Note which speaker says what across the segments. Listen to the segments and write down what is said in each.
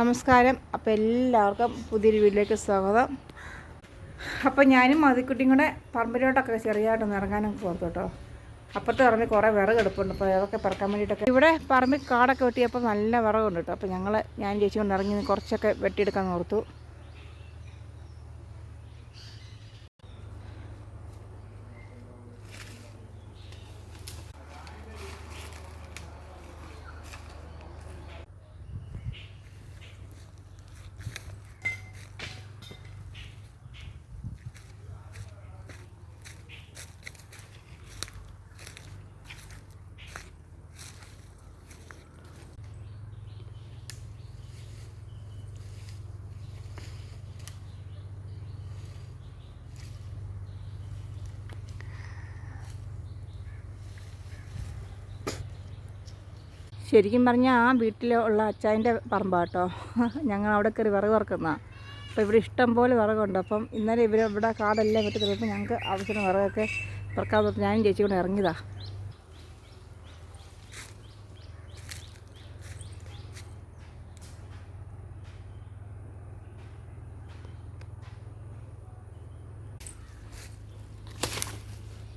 Speaker 1: നമസ്കാരം. അപ്പോൾ എല്ലാവർക്കും പുതിയൊരു വീട്ടിലേക്ക് സ്വാഗതം. അപ്പോൾ ഞാനും മതിക്കുട്ടിയും കൂടെ പറമ്പിലോട്ടൊക്കെ ചെറിയതായിട്ടൊന്ന് ഇറങ്ങാനൊക്കെ പോകും കേട്ടോ. അപ്പുറത്ത് പറമ്പിൽ കുറേ വിറക് എടുപ്പുണ്ട് അപ്പോൾ അതൊക്കെ പറക്കാൻ വേണ്ടിയിട്ടൊക്കെ ഇവിടെ പറമ്പിൽ കാടൊക്കെ വെട്ടിയപ്പോൾ നല്ല വിറകുണ്ട് കേട്ടോ. അപ്പോൾ ഞങ്ങൾ ഞാൻ ചേച്ചി കൊണ്ട് ഇറങ്ങി കുറച്ചൊക്കെ വെട്ടിയെടുക്കാൻ ഓർത്തു. ശരിക്കും പറഞ്ഞാൽ ആ വീട്ടിലുള്ള അച്ചായന്റെ പറമ്പാട്ടോ ഞങ്ങൾ അവിടെ കയറി വിറക് വറക്കുന്നതാണ് അപ്പോൾ ഇവിടെ ഇഷ്ടം പോലെ വിറകുണ്ട്. അപ്പം ഇന്നലെ ഇവർ ഇവിടെ കാടെല്ലാം വിട്ട് തരുമ്പോൾ ഞങ്ങൾക്ക് ആവശ്യത്തിന് വിറകൊക്കെ പറക്കാൻ തൊട്ട് ഞാനും ചേച്ചി കൂടെ ഇറങ്ങിയതാ.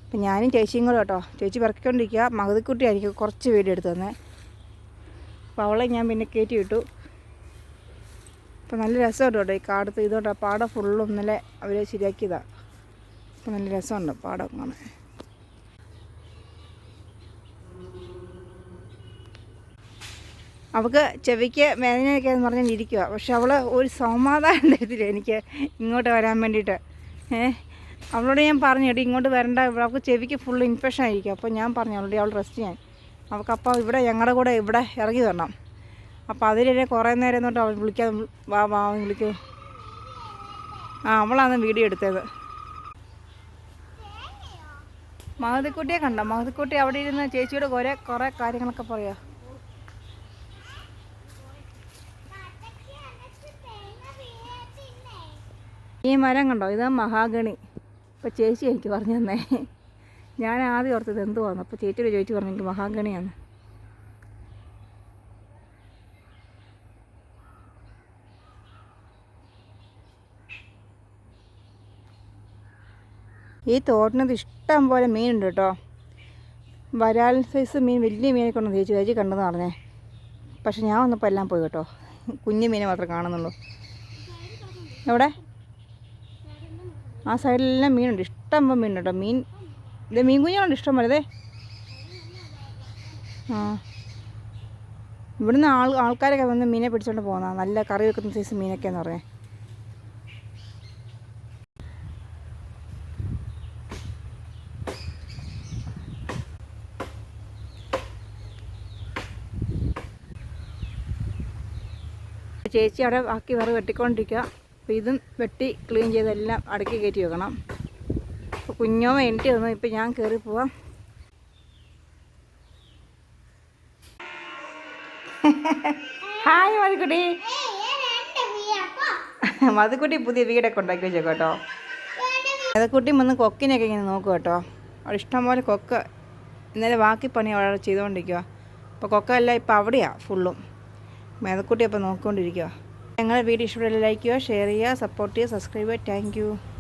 Speaker 1: അപ്പം ഞാനും ചേച്ചിയും കൂടെ കേട്ടോ. ചേച്ചി പറക്കിക്കൊണ്ടിരിക്കുക മകതിക്കുട്ടിയായിരിക്കും കുറച്ച് വീഡിയോ എടുത്തു തന്നെ അപ്പോൾ അവളെ ഞാൻ പിന്നെ കയറ്റി വിട്ടു അപ്പോൾ നല്ല രസമുണ്ട് കേട്ടോ ഈ കാടത്ത്. ഇതുകൊണ്ട് പാടം ഫുള്ളും ഇന്നലെ അവർ ശരിയാക്കിയതാണ് അപ്പോൾ നല്ല രസമുണ്ട് പാടം കാണാൻ. അവൾക്ക് ചെവിക്ക് വേദനയൊക്കെ എന്ന് പറഞ്ഞാൽ ഇരിക്കുക പക്ഷെ അവൾ ഒരു സമാധാനം തരത്തില്ല എനിക്ക് ഇങ്ങോട്ട് വരാൻ വേണ്ടിയിട്ട്. ഏഹ് അവളോട് ഞാൻ പറഞ്ഞു എടി ഇങ്ങോട്ട് വരണ്ട. അവൾക്ക് ചെവിക്ക് ഫുൾ ഇൻഫെക്ഷൻ ആയിരിക്കും. അപ്പോൾ ഞാൻ പറഞ്ഞു അവളോട് അവൾ റെസ്റ്റ് ചെയ്യാൻ. അവൾക്ക് അപ്പോൾ ഇവിടെ ഞങ്ങളുടെ കൂടെ ഇവിടെ ഇറങ്ങി തരണം അപ്പോൾ അതിലെ കുറേ നേരം തൊട്ട് അവൾ വിളിക്കാൻ വാ വാ വിളിക്കൂ. ആ അവളാണ് വീഡിയോ എടുത്തത്. മഹതിക്കുട്ടിയെ കണ്ടോ? മഹതിക്കുട്ടി അവിടെ ഇരുന്ന് ചേച്ചിയോട് കുറേ കുറേ കാര്യങ്ങളൊക്കെ പറയാ. ഈ മരം കണ്ടോ? ഇതാ മഹാഗണി. ഇപ്പോൾ ചേച്ചി എനിക്ക് പറഞ്ഞു തന്നേ ഞാൻ ആദ്യം ഓർത്തത് എന്തുവാന്ന്. അപ്പോൾ ചേച്ചിയോട് ചോദിച്ചു പറഞ്ഞു എനിക്ക് മഹാഗണിയാണ്. ഈ തോട്ടിനത് ഇഷ്ടം പോലെ മീനുണ്ട് കേട്ടോ. വരാൽ സൈസ് മീൻ വലിയ മീനെ കൊണ്ട് ചേച്ചി ചേച്ചി കണ്ടെന്ന് പറഞ്ഞേ. പക്ഷെ ഞാൻ വന്നപ്പോൾ എല്ലാം പോയി കേട്ടോ. കുഞ്ഞു മീനെ മാത്രമേ കാണുന്നുള്ളൂ. എവിടെ? ആ സൈഡിലെല്ലാം മീനുണ്ട്. ഇഷ്ടം പോലെ മീനുണ്ട് കേട്ടോ. മീൻ ഇത് മീൻ കുഞ്ഞുങ്ങളുണ്ട് ഇഷ്ടം ഇതേ ആ. ഇവിടുന്ന് ആൾ ആൾക്കാരൊക്കെ വന്ന് മീനെ പിടിച്ചോണ്ട് പോകുന്ന നല്ല കറി വെക്കുന്ന സൈസ് മീനൊക്കെ എന്ന് പറഞ്ഞേ. ചേച്ചി അവിടെ ബാക്കി വേറെ വെട്ടിക്കൊണ്ടിരിക്കുക അപ്പോൾ ഇതും വെട്ടി ക്ലീൻ ചെയ്തെല്ലാം അടുക്കി കയറ്റി വെക്കണം. കുഞ്ഞോ വേണ്ടി വന്നു. ഇപ്പം ഞാൻ കയറി പോവാം. ഹായ് മധുക്കുട്ടി. മധുക്കുട്ടി പുതിയ വീടൊക്കെ ഉണ്ടാക്കി വെച്ചേക്കോ കേട്ടോ. മധുക്കുട്ടി വന്ന് കൊക്കിനെയൊക്കെ ഇങ്ങനെ നോക്കും കേട്ടോ. അവിടെ ഇഷ്ടംപോലെ കൊക്ക്. ഇന്നലെ ബാക്കി പണി അവിടെ ചെയ്തുകൊണ്ടിരിക്കുക അപ്പോൾ കൊക്കല്ല ഇപ്പം അവിടെയാണ് ഫുള്ളും മേതക്കുട്ടി അപ്പോൾ നോക്കിക്കൊണ്ടിരിക്കുക ഞങ്ങളുടെ വീഡിയോ ഇഷ്ടപ്പെട്ട ലൈക്ക് ചെയ്യുക ഷെയർ ചെയ്യുക സപ്പോർട്ട് ചെയ്യുക സബ്സ്ക്രൈബ് ചെയ്യുക. താങ്ക്